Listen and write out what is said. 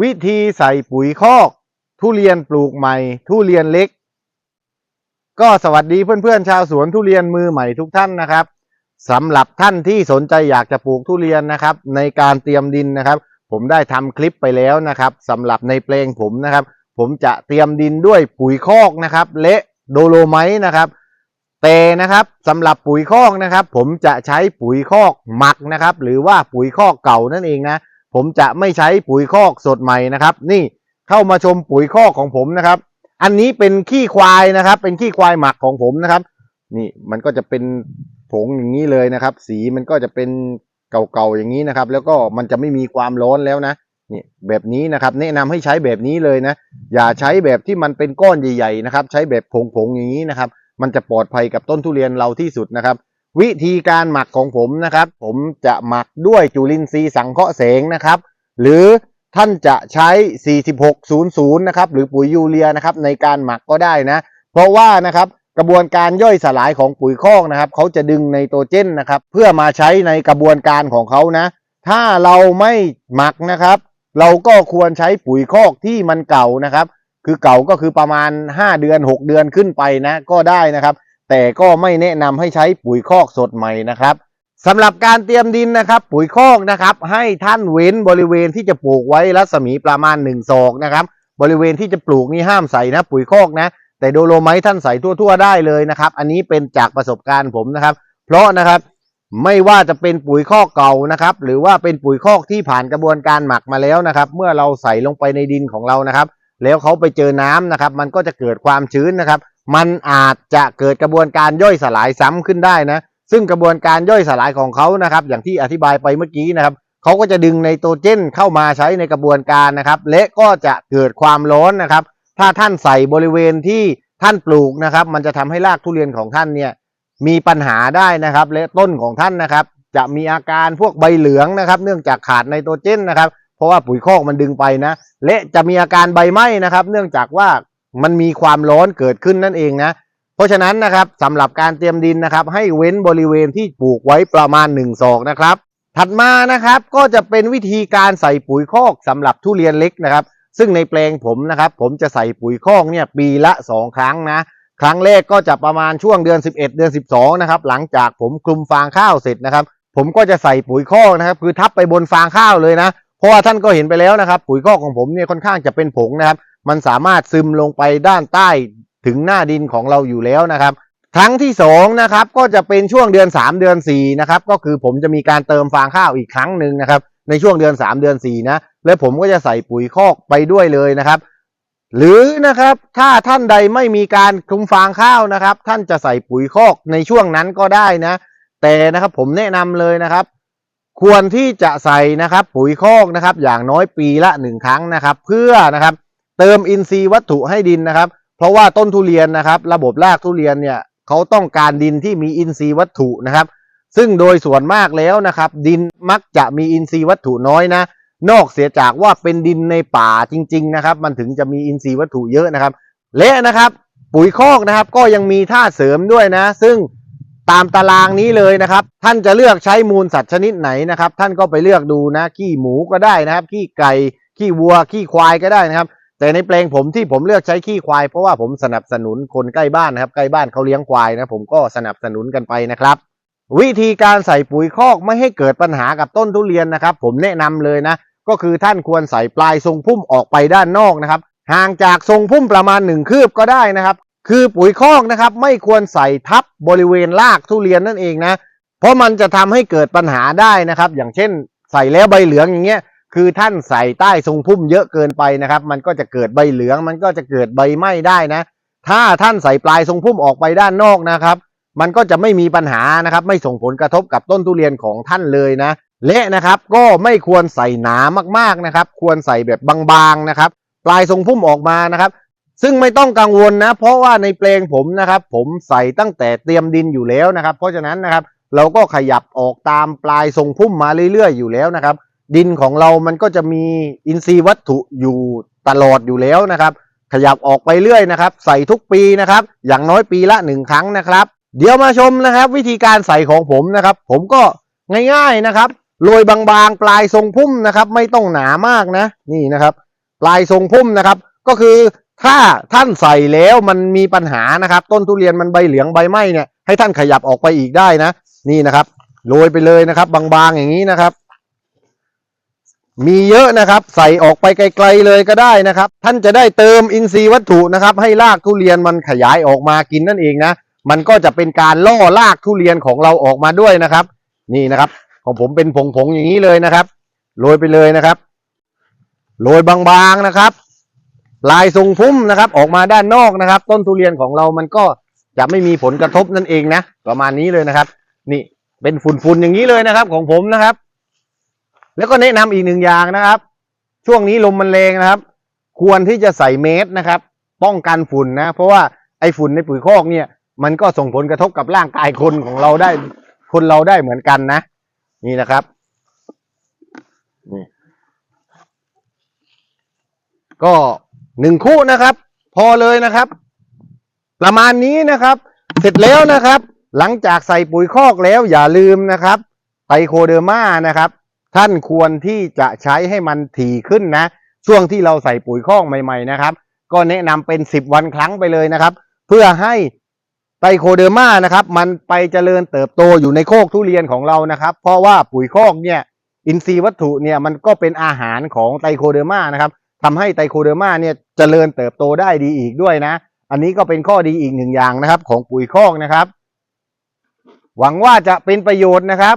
วิธีใส่ปุ๋ยคอก ทุเรียนปลูกใหม่ ทุเรียนเล็ก ก็สวัสดีเพื่อนๆชาวสวนทุเรียนมือใหม่ทุกท่านนะครับสำหรับท่านที่สนใจอยากจะปลูกทุเรียนนะครับ ในการเตรียมดินนะครับ ผมได้ทำคลิปไปแล้วนะครับสำหรับในเพลงผมนะครับ ผมจะเตรียมดินด้วยปุ๋ยคอกนะครับและโดโลไมต์นะครับแต่นะครับสำหรับปุ๋ยคอกนะครับ ผมจะใช้ปุ๋ยคอกหมักนะครับ หรือว่าปุ๋ยคอกเก่านั่นเองนะ ผมจะไม่ใช้ปุ๋ยคอกสดใหม่นะครับ นี่เข้ามาชมปุ๋ยคอกของผมนะครับ อันนี้เป็นขี้ควายนะครับ เป็นขี้ควายหมักของผมนะครับ นี่มันก็จะเป็นผงอย่างนี้เลยนะครับ สีมันก็จะเป็นเก่าๆอย่างนี้นะครับ แล้วก็มันจะไม่มีความร้อนแล้วนะนี่แบบนี้นะครับ แนะนำให้ใช้แบบนี้เลยนะ อย่าใช้แบบที่มันเป็นก้อนใหญ่ๆนะครับ ใช้แบบผงๆอย่างนี้นะครับ มันจะปลอดภัยกับต้นทุเรียนเราที่สุดนะครับ วิธีการหมักของผมนะครับ ผมจะหมักด้วยจุลินทรีย์สังเคราะห์แสงนะครับ หรือท่านจะใช้ 4600 นะครับ หรือปุ๋ยยูเรียนะครับในการหมักก็ได้นะ เพราะว่านะครับกระบวนการย่อยสลายของปุ๋ยคอกนะครับ เขาจะดึงไนโตรเจนนะครับ เพื่อมาใช้ในกระบวนการของเขานะ ถ้าเราไม่หมักนะครับ เราก็ควรใช้ปุ๋ยคอกที่มันเก่านะครับ คือเก่าก็คือประมาณ 5 เดือน 6 เดือนขึ้นไปนะก็ได้นะครับ แต่ก็ไม่แนะนำให้ใช้ปุ๋ยคอกสดใหม่นะครับสำหรับการเตรียมดินนะครับ ปุ๋ยคอกนะครับ ให้ท่านเว้นบริเวณที่จะปลูกไว้รัศมีประมาณ1ศอกนะครับ บริเวณที่จะปลูกนี่ห้ามใส่นะ ปุ๋ยคอกนะ แต่โดโลไมต์ท่านใส่ทั่วๆได้เลยนะครับ อันนี้เป็นจากประสบการณ์ผมนะครับ เพราะนะครับไม่ว่าจะเป็นปุ๋ยคอกเก่านะครับ หรือว่าเป็นปุ๋ยคอกที่ผ่านกระบวนการหมักมาแล้วนะครับ เมื่อเราใส่ลงไปในดินของเรานะครับ แล้วเขาไปเจอน้ำนะครับ มันก็จะเกิดความชื้นนะครับ มันอาจจะเกิดกระบวนการย่อยสลายซ้ำขึ้นได้นะ ซึ่งกระบวนการย่อยสลายของเขานะครับ อย่างที่อธิบายไปเมื่อกี้นะครับเขาก็จะดึงไนโตรเจนเข้ามาใช้ในกระบวนการนะครับ และก็จะเกิดความร้อนนะครับ ถ้าท่านใส่บริเวณที่ท่านปลูกนะครับ มันจะทำให้รากทุเรียนของท่านเนี่ยมีปัญหาได้นะครับ และต้นของท่านนะครับ จะมีอาการพวกใบเหลืองนะครับ เนื่องจากขาดไนโตรเจนนะครับ เพราะว่าปุ๋ยคอกมันดึงไปนะ และจะมีอาการใบไหม้นะครับ เนื่องจากว่า มันมีความร้อนเกิดขึ้นนั่นเองนะ เพราะฉะนั้นนะครับสำหรับการเตรียมดินนะครับ ให้เว้นบริเวณที่ปลูกไว้ประมาณ1ศอกนะครับ ถัดมานะครับก็จะเป็นวิธีการใส่ปุ๋ยคอกสำหรับทุเรียนเล็กนะครับ ซึ่งในแปลงผมนะครับ ผมจะใส่ปุ๋ยคอกเนี่ยปีละ 2 ครั้งนะครั้งแรกก็จะประมาณช่วงเดือน 11 เดือน 12 นะครับ หลังจากผมคลุมฟางข้าวเสร็จนะครับ ผมก็จะใส่ปุ๋ยคอกนะครับ คือทับไปบนฟางข้าวเลยนะ เพราะว่าท่านก็เห็นไปแล้วนะครับ ปุ๋ยคอกของผมเนี่ยค่อนข้างจะเป็นผงนะครับ มันสามารถซึมลงไปด้านใต้ถึงหน้าดินของเราอยู่แล้วนะครับครั้งที่สองนะครับก็จะเป็นช่วงเดือน 3 เดือน4นะครับก็คือผมจะมีการเติมฟางข้าวอีกครั้งหนึ่งนะครับในช่วงเดือน 3 เดือน4นะและผมก็จะใส่ปุ๋ยคอกไปด้วยเลยนะครับ หรือนะครับถ้าท่านใดไม่มีการคลุมฟางข้าวนะครับ ท่านจะใส่ปุ๋ยคอกในช่วงนั้นก็ได้นะ แต่นะครับผมแนะนำเลยนะครับ ควรที่จะใส่นะครับปุ๋ยคอกนะครับอย่างน้อยปีละหนึ่งครั้งนะครับ เพื่อนะครับ เติมอินทรีย์วัตถุให้ดินนะครับ เพราะว่าต้นทุเรียนนะครับ ระบบรากทุเรียนเนี่ยเขาต้องการดินที่มีอินทรีย์วัตถุนะครับ ซึ่งโดยส่วนมากแล้วนะครับ ดินมักจะมีอินทรีย์วัตถุน้อยนะ นอกเสียจากว่าเป็นดินในป่าจริง ๆ นะครับ มันถึงจะมีอินทรีย์วัตถุเยอะนะครับ และนะครับ ปุ๋ยคอกนะครับ ก็ยังมีธาตุเสริมด้วยนะ ซึ่งตามตารางนี้เลยนะครับ ท่านจะเลือกใช้มูลสัตว์ชนิดไหนนะครับ ท่านก็ไปเลือกดูนะขี้หมูก็ได้นะครับขี้ไก่ขี้วัวขี้ควายก็ได้นะครับ แต่ในแปลงผมที่ผมเลือกใช้ขี้ควาย เพราะว่าผมสนับสนุนคนใกล้บ้านนะครับใกล้บ้านเขาเลี้ยงควายนะผมก็สนับสนุนกันไปนะครับ วิธีการใส่ปุ๋ยคอกไม่ให้เกิดปัญหากับต้นทุเรียนนะครับ ผมแนะนำเลยนะ ก็คือท่านควรใส่ปลายทรงพุ่มออกไปด้านนอกนะครับ ห่างจากทรงพุ่มประมาณหนึ่งคืบก็ได้นะครับ คือปุ๋ยคอกนะครับไม่ควรใส่ทับบริเวณรากทุเรียนนั่นเองนะ เพราะมันจะทำให้เกิดปัญหาได้นะครับ อย่างเช่น ใส่แล้วใบเหลืองอย่างเงี้ย คือท่านใส่ใต้ทรงพุ่มเยอะเกินไปนะครับ มันก็จะเกิดใบเหลือง มันก็จะเกิดใบไหม้ได้นะ ถ้าท่านใส่ปลายทรงพุ่มออกไปด้านนอกนะครับ มันก็จะไม่มีปัญหานะครับ ไม่ส่งผลกระทบกับต้นทุเรียนของท่านเลยนะ และนะครับก็ไม่ควรใส่หนามากๆนะครับ ควรใส่แบบบางๆนะครับ ปลายทรงพุ่มออกมานะครับ ซึ่งไม่ต้องกังวลนะ เพราะว่าในเพลงผมนะครับ ผมใส่ตั้งแต่เตรียมดินอยู่แล้วนะครับ เพราะฉะนั้นนะครับ เราก็ขยับออกตามปลายทรงพุ่มมาเรื่อยๆอยู่แล้วนะครับ ดินของเรามันก็จะมีอินทรีย์วัตถุอยู่ตลอดอยู่แล้วนะครับ ขยับออกไปเรื่อยนะครับ ใส่ทุกปีนะครับ อย่างน้อยปีละหนึ่งครั้งนะครับ เดี๋ยวมาชมนะครับ วิธีการใส่ของผมนะครับ ผมก็ง่ายๆนะครับโรยบางๆ ปลายทรงพุ่มนะครับ ไม่ต้องหนามากนะ นี่นะครับ ปลายทรงพุ่มนะครับ ก็คือถ้าท่านใส่แล้วมันมีปัญหานะครับ ต้นทุเรียนมันใบเหลืองใบไหม้เนี่ยให้ท่านขยับออกไปอีกได้นะ นี่นะครับโรยไปเลยนะครับ บางๆอย่างนี้นะครับ มีเยอะนะครับ ใส่ออกไปไกลๆเลยก็ได้นะครับ ท่านจะได้เติมอินทรีย์วัตถุนะครับ ให้รากทุเรียนมันขยายออกมากินนั่นเองนะ มันก็จะเป็นการล่อรากทุเรียนของเราออกมาด้วยนะครับ นี่นะครับ ของผมเป็นผงๆอย่างนี้เลยนะครับโรยไปเลยนะครับโรยบางๆนะครับ ลายทรงพุ่มนะครับ ออกมาด้านนอกนะครับ ต้นทุเรียนของเรามันก็จะไม่มีผลกระทบนั่นเองนะประมาณนี้เลยนะครับ นี่เป็นฝุ่นๆอย่างนี้เลยนะครับ ของผมนะครับ แล้วก็แนะนำอีกหนึ่งอย่างนะครับ ช่วงนี้ลมมันแรงนะครับ ควรที่จะใส่เมสนะครับ ป้องกันฝุ่นนะ เพราะว่าไอ้ฝุ่นในปุ๋ยคอกเนี่ย มันก็ส่งผลกระทบกับร่างกายคนของเราได้ คนเราได้เหมือนกันนะ นี่นะครับนี่ก็หนึ่งคู่นะครับ พอเลยนะครับ ประมาณนี้นะครับ เสร็จแล้วนะครับ หลังจากใส่ปุ๋ยคอกแล้วอย่าลืมนะครับไตโคเดอร์มานะครับ ท่านควรที่จะใช้ให้มันถี่ขึ้นนะ ช่วงที่เราใส่ปุ๋ยคอกใหม่ ๆนะครับ ก็แนะนำเป็นสิบวันครั้งไปเลยนะครับ เพื่อให้ไตโคเดอร์มานะครับ มันไปเจริญเติบโตอยู่ในโคกทุเรียนของเรานะครับ เพราะว่าปุ๋ยคอกเนี่ยอินทรีย์วัตถุเนี่ยมันก็เป็นอาหารของไตโคเดอร์มานะครับทำให้ไตโคเดอร์มาเนี่ยเจริญเติบโตได้ดีอีกด้วยนะ อันนี้ก็เป็นข้อดีอีกหนึ่งอย่างนะครับ ของปุ๋ยคอกนะครับ หวังว่าจะเป็นประโยชน์นะครับ